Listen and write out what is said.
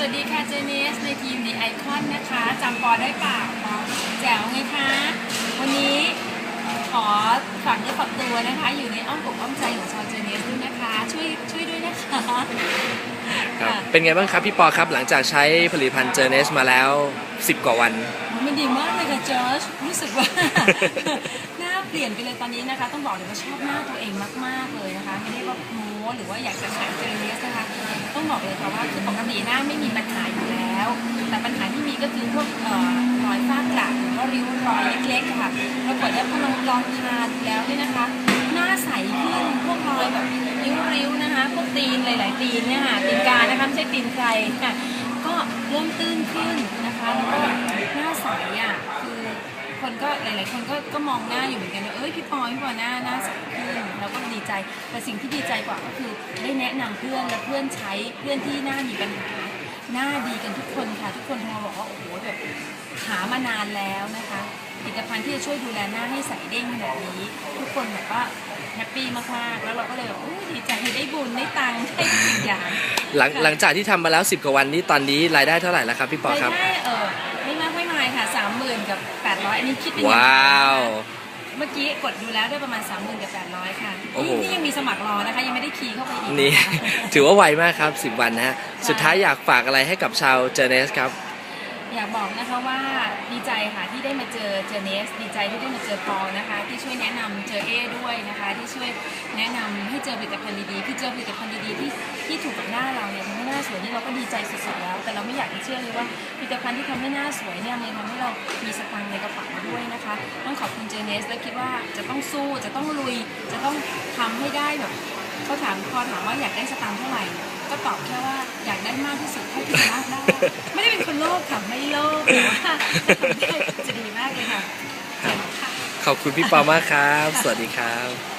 สวัสดีค่ะเจเนสในทีมดีไอคอนนะคะจำปอได้เปล่าปอแจ๋วไงคะ วันนี้ขอฝากเนื้อฝากตัวนะคะ อยู่ในอ้อมอกอ้อมใจของชาวเจเนสด้วยนะคะ ช่วยช่วยด้วยนะคะครับเป็นไงบ้างครับพี่ปอครับหลังจากใช้ผลิตภัณฑ์เจอเนสมาแล้ว 10 กว่าวัน มันดีมากเลยค่ะจอร์จรู้สึกว่าหน้าเปลี่ยนไปเลยตอนนี้นะคะ ต้องบอกเลยว่าชอบหน้าตัวเองมาก ๆ เลยนะคะ ไม่ได้ว่าโม้หรือว่าอยากจะขายเจอเนสนะคะต้อง บอกเลยค่ะว่าคือปกติหน้าไม่มีปัญหาอยู่แล้ว แต่ปัญหาที่มีก็คือพวกเอ่อรอยฝ้ากระหรือว่าริ้วรอยเล็กๆค่ะปรากฏว่าพอลองลองทานแล้วเนี่ยนะคะ หน้าใสขึ้นพวกรอยแบบริ้วๆนะคะ พวกตีนหลาย ๆ ตีนเนี่ยค่ะตีนกานะคะไม่ใช่ตีนใครค่ก็เริ่มตื้นขึ้นนะคะแล้วก็หน้าใสอะคือคนก็หลาย ๆ คนก็ก็มองหน้าอยู่เหมือนกันว่าเอ้ยพี่ปอยพี่ปอยหน้าหน้าใสขึ้นเราก็ดีใจแต่สิ่งที่ดีใจกว่าก็คือ ได้แนะนำเพื่อนและเพื่อนใช้เพื่อนที่หน้ามีปัญหาหน้าดีกันทุกคนค่ะ ทุกคนโทรมาบอกว่าโอ้โหแบบหามานานแล้วนะคะผลิตภัณฑ์ที่จะช่วยดูแลหน้าให้ใสเด้งแบบนี้ ทุกคนแบบว่าแฮปปี้มากๆแล้วเราก็เลยแบบโอ้ยดีใจได้บุญได้ตังค์ได้ทุกสิ่งอย่างหลังค่ะหลังจากที่ทำมาแล้ว 10 กว่าวันนี้ตอนนี้รายได้เท่าไหร่แล้วครับพี่ปอครับรายได้เออไม่มากไม่มายค่ะสามหมื่นกับแปดร้อยอันนี้คิดเป็นเงินว้าว เมื่อกี้กดดูแล้วได้ประมาณสามหมื่นกับแปดร้อยค่ะโอ้โห นี่นี่ยังมีสมัครรอนะคะ ยังไม่ได้คีย์เข้าไปอีกนี่นะคะถือว่าไวมากครับ 10 วันนะฮะ สุดท้ายอยากฝากอะไรให้กับชาวเจอเนสครับ อยากบอกนะคะว่าดีใจค่ะที่ได้มาเจอเจอเนส ดีใจที่ได้มาเจอปอนะคะ ที่ช่วยแนะนำเจอเอด้วยนะคะ ที่ช่วยแนะนำให้เจอผลิตภัณฑ์ดีๆคือเจอผลิตภัณฑ์ดีๆที่ที่ถูกกับหน้าเราเนี่ยทำให้หน้าสวยนี่เราก็ดีใจสุดๆแล้ว แต่เราไม่อยากจะเชื่อเลยว่าผลิตภัณฑ์ที่ทำให้หน้าสวยเนี่ยมันทำให้เรามีสตังค์ใน ต้องขอบคุณเจเนส และคิดว่าจะต้องสู้จะต้องลุย จะต้องทำให้ได้แบบเขาถามพอถามว่าอยากได้สตังค์เท่าไหร่ ก็ตอบแค่ว่าอยากได้มากที่สุดเท่าที่จะมากได้ไม่ได้เป็นคนโลภค่ะไม่โลภแต่ว่าจะดีมากเลยค่ะเจ๋งค่ะขอบคุณพี่ปอมากครับ สวัสดีครับ